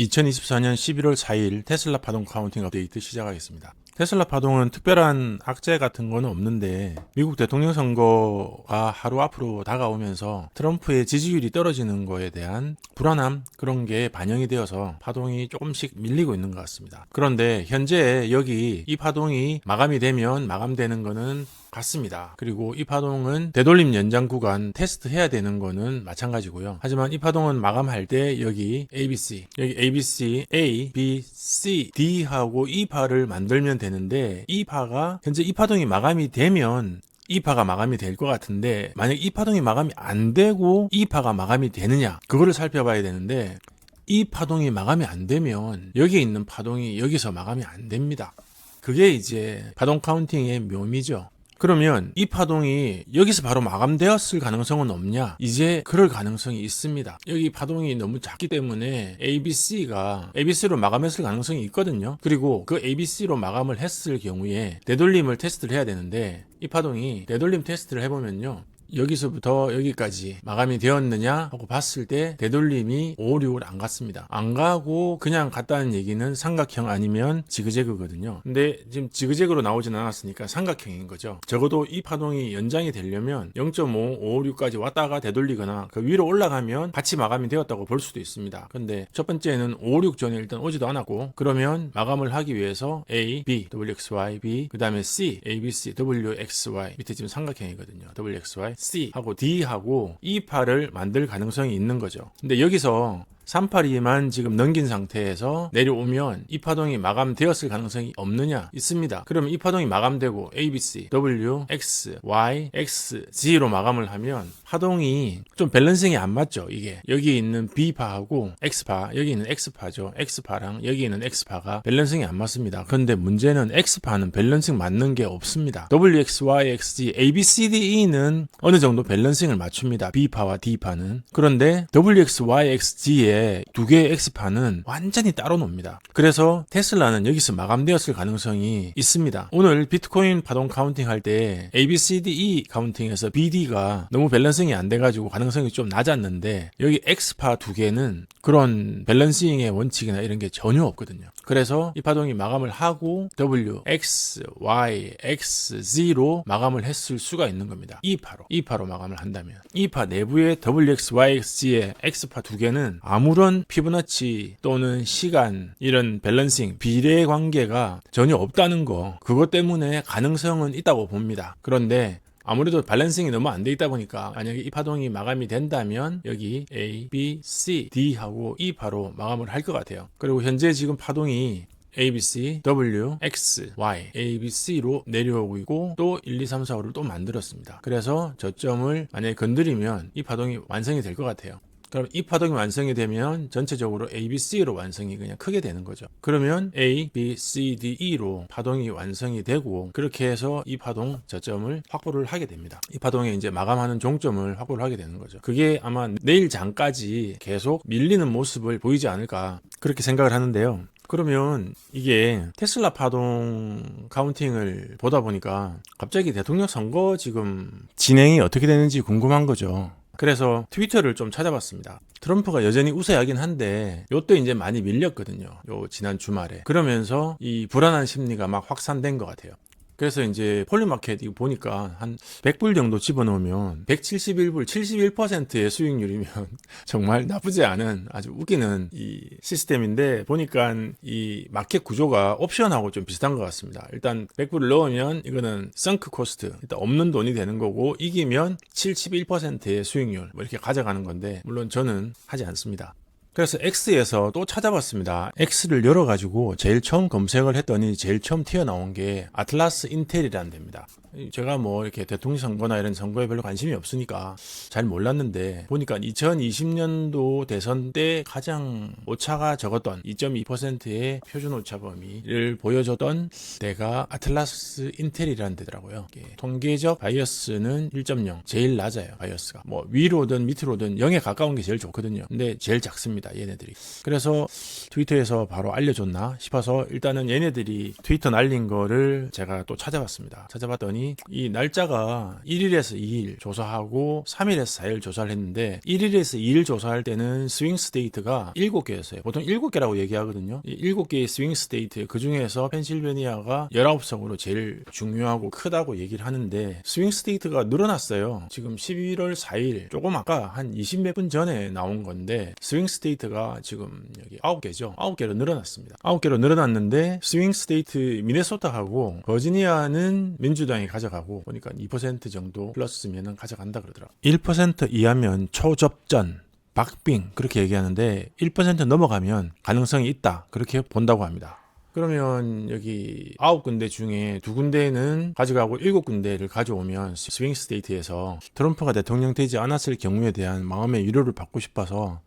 2024년 11월 4일 테슬라 파동 카운팅 업데이트 시작하겠습니다. 테슬라 파동은 특별한 악재 같은 거는 없는데 미국 대통령 선거가 하루 앞으로 다가오면서 트럼프의 지지율이 떨어지는 거에 대한 불안함 그런 게 반영이 되어서 파동이 조금씩 밀리고 있는 것 같습니다. 그런데 현재 여기 이 파동이 마감이 되면 마감되는 거는 같습니다. 그리고 이 파동은 되돌림 연장 구간 테스트 해야 되는 거는 마찬가지고요. 하지만 이 파동은 마감할 때 여기 ABC, 여기 ABC, A, B, C, D 하고 이 파를 만들면 되는데 이 파가 현재 이 파동이 마감이 되면 이 파가 마감이 될 것 같은데 만약 이 파동이 마감이 안 되고 이 파가 마감이 되느냐 그거를 살펴봐야 되는데 이 파동이 마감이 안 되면 여기에 있는 파동이 여기서 마감이 안 됩니다. 그게 이제 파동 카운팅의 묘미죠. 그러면 이 파동이 여기서 바로 마감되었을 가능성은 없냐? 이제 그럴 가능성이 있습니다. 여기 파동이 너무 작기 때문에 ABC가 ABC로 마감했을 가능성이 있거든요. 그리고 그 ABC로 마감을 했을 경우에 되돌림을 테스트를 해야 되는데 이 파동이 되돌림 테스트를 해보면요. 여기서부터 여기까지 마감이 되었느냐 하고 봤을 때 되돌림이 5, 6을 안 갔습니다. 안 가고 그냥 갔다는 얘기는 삼각형 아니면 지그재그거든요. 근데 지금 지그재그로 나오진 않았으니까 삼각형인 거죠. 적어도 이 파동이 연장이 되려면 0.5, 5, 6까지 왔다가 되돌리거나 그 위로 올라가면 같이 마감이 되었다고 볼 수도 있습니다. 근데 첫 번째는 5, 6 전에 일단 오지도 않았고 그러면 마감을 하기 위해서 A, B, WXY, B 그 다음에 C, ABC, WXY 밑에 지금 삼각형이거든요. WXY C 하고 D 하고 E 파를 만들 가능성이 있는 거죠. 근데 여기서 382만 지금 넘긴 상태에서 내려오면 이 파동이 마감되었을 가능성이 없느냐? 있습니다. 그러면 이 파동이 마감되고 ABC, W, X, Y, X, G로 마감을 하면 파동이 좀 밸런싱이 안 맞죠, 이게. 여기 있는 B파하고 X파, 여기 있는 X파죠. X파랑 여기 있는 X파가 밸런싱이 안 맞습니다. 그런데 문제는 X파는 밸런싱 맞는 게 없습니다. W, X, Y, X, G, A, B, C, D, E는 어느 정도 밸런싱을 맞춥니다. B파와 D파는. 그런데 W, X, Y, X, G 에두 개의 X파는 완전히 따로 놉니다. 그래서 테슬라는 여기서 마감되었을 가능성이 있습니다. 오늘 비트코인 파동 카운팅 할 때 A, B, C, D, E 카운팅에서 BD가 너무 밸런싱이 안 돼가지고 가능성이 좀 낮았는데 여기 X파 두 개는 그런 밸런싱의 원칙이나 이런 게 전혀 없거든요. 그래서 이 파동이 마감을 하고 W, X, Y, X, Z로 마감을 했을 수가 있는 겁니다. 이 파로. 이 파로 마감을 한다면. 이파 내부의 W, X, Y, X, G의 X파 두 개는 아무 런 피부나치 또는 시간 이런 밸런싱, 비례 관계가 전혀 없다는 거. 그것 때문에 가능성은 있다고 봅니다. 그런데 아무래도 밸런싱이 너무 안 돼 있다 보니까 만약에 이 파동이 마감이 된다면 여기 A, B, C, D 하고 E 파로 마감을 할 것 같아요. 그리고 현재 지금 파동이 ABC, W, X, Y, A, B, C로 내려오고 있고 또 1, 2, 3, 4, 5를 또 만들었습니다. 그래서 저점을 만약에 건드리면 이 파동이 완성이 될 것 같아요. 그럼 이 파동이 완성이 되면 전체적으로 A, B, C로 완성이 그냥 크게 되는 거죠. 그러면 A, B, C, D, E로 파동이 완성이 되고 그렇게 해서 이 파동 저점을 확보를 하게 됩니다. 이 파동에 이제 마감하는 종점을 확보를 하게 되는 거죠. 그게 아마 내일 장까지 계속 밀리는 모습을 보이지 않을까 그렇게 생각을 하는데요. 그러면 이게 테슬라 파동 카운팅을 보다 보니까 갑자기 대통령 선거 지금 진행이 어떻게 되는지 궁금한 거죠. 그래서 트위터를 좀 찾아봤습니다. 트럼프가 여전히 우세하긴 한데 요때 이제 많이 밀렸거든요. 요 지난 주말에. 그러면서 이 불안한 심리가 막 확산된 것 같아요. 그래서 이제 폴리마켓 이거 보니까 한 100불 정도 집어넣으면 171불 71%의 수익률이면 정말 나쁘지 않은 아주 웃기는 이 시스템인데 보니까 이 마켓 구조가 옵션하고 좀 비슷한 것 같습니다. 일단 100불을 넣으면 이거는 썬크 코스트 일단 없는 돈이 되는 거고 이기면 71%의 수익률 뭐 이렇게 가져가는 건데 물론 저는 하지 않습니다. 그래서 X에서 또 찾아봤습니다. X를 열어가지고 제일 처음 검색을 했더니 제일 처음 튀어나온 게 아틀라스 인텔이라는 데입니다. 제가 뭐 이렇게 대통령 선거나 이런 선거에 별로 관심이 없으니까 잘 몰랐는데 보니까 2020년도 대선 때 가장 오차가 적었던 2.2%의 표준 오차 범위를 보여줬던 데가 아틀라스 인텔이라는 데더라고요. 통계적 바이어스는 1.0 제일 낮아요 바이어스가 뭐 위로든 밑으로든 0에 가까운 게 제일 좋거든요. 근데 제일 작습니다 얘네들이. 그래서 트위터에서 바로 알려줬나 싶어서 일단은 얘네들이 트위터 날린 거를 제가 또 찾아봤습니다. 찾아봤더니 이 날짜가 1일에서 2일 조사하고 3일에서 4일 조사를 했는데 1일에서 2일 조사할 때는 스윙 스테이트가 7개였어요. 보통 7개라고 얘기하거든요. 이 7개의 스윙 스테이트 그 중에서 펜실베니아가 19성으로 제일 중요하고 크다고 얘기를 하는데 스윙 스테이트가 늘어났어요. 지금 11월 4일 조금 아까 한 20몇 분 전에 나온 건데 스윙 스테이트가 지금 여기 9개죠. 9개로 늘어났습니다. 9개로 늘어났는데 스윙 스테이트 미네소타하고 버지니아는 민주당이 가져가고 보니까 2% 정도 플러스면은 가져간다 그러더라고요. 1% 이하면 초접전 박빙 그렇게 얘기하는데 1% 넘어가면 가능성이 있다 그렇게 본다고 합니다. 그러면 여기 아홉 군데 중에 두 군데는 가져가고 일곱 군데를 가져오면 스윙 스테이트에서 트럼프가 대통령 되지 않았을 경우에 대한 마음의 위로를 받고 싶어서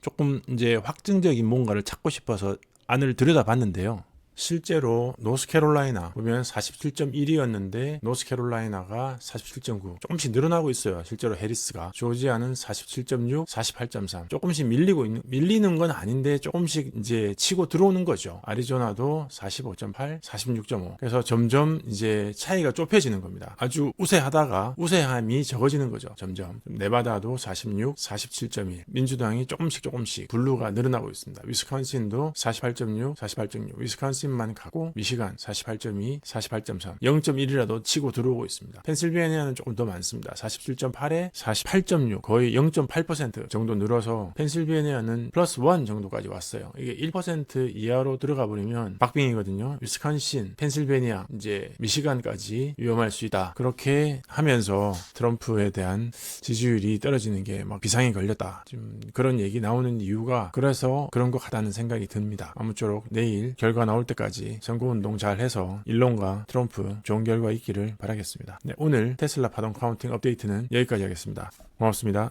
조금 이제 확증적인 뭔가를 찾고 싶어서 안을 들여다봤는데요. 실제로 노스캐롤라이나 보면 47.1이었는데 노스캐롤라이나가 47.9 조금씩 늘어나고 있어요. 실제로 해리스가 조지아는 47.6, 48.3 조금씩 밀리고 있는 밀리는 건 아닌데 조금씩 이제 치고 들어오는 거죠. 아리조나도 45.8, 46.5 그래서 점점 이제 차이가 좁혀지는 겁니다. 아주 우세하다가 우세함이 적어지는 거죠. 점점 네바다도 46, 47.1 민주당이 조금씩 조금씩 블루가 늘어나고 있습니다. 위스콘신도 48.6, 48.6 위스콘신 만 가고 미시간 48.2, 48.3 0.1이라도 치고 들어오고 있습니다. 펜실베니아는 조금 더 많습니다. 47.8에 48.6 거의 0.8% 정도 늘어서 펜실베니아는 플러스 1 정도까지 왔어요. 이게 1% 이하로 들어가 버리면 박빙이거든요. 위스콘신, 펜실베니아, 이제 미시간까지 위험할 수 있다. 그렇게 하면서 트럼프에 대한 지지율이 떨어지는 게 막 비상이 걸렸다. 지금 그런 얘기 나오는 이유가 그래서 그런 것 같다는 생각이 듭니다. 아무쪼록 내일 결과 나올 때까지 선거운동 잘 해서 일론과 트럼프 좋은 결과 있기를 바라겠습니다. 네, 오늘 테슬라 파동 카운팅 업데이트는 여기까지 하겠습니다. 고맙습니다.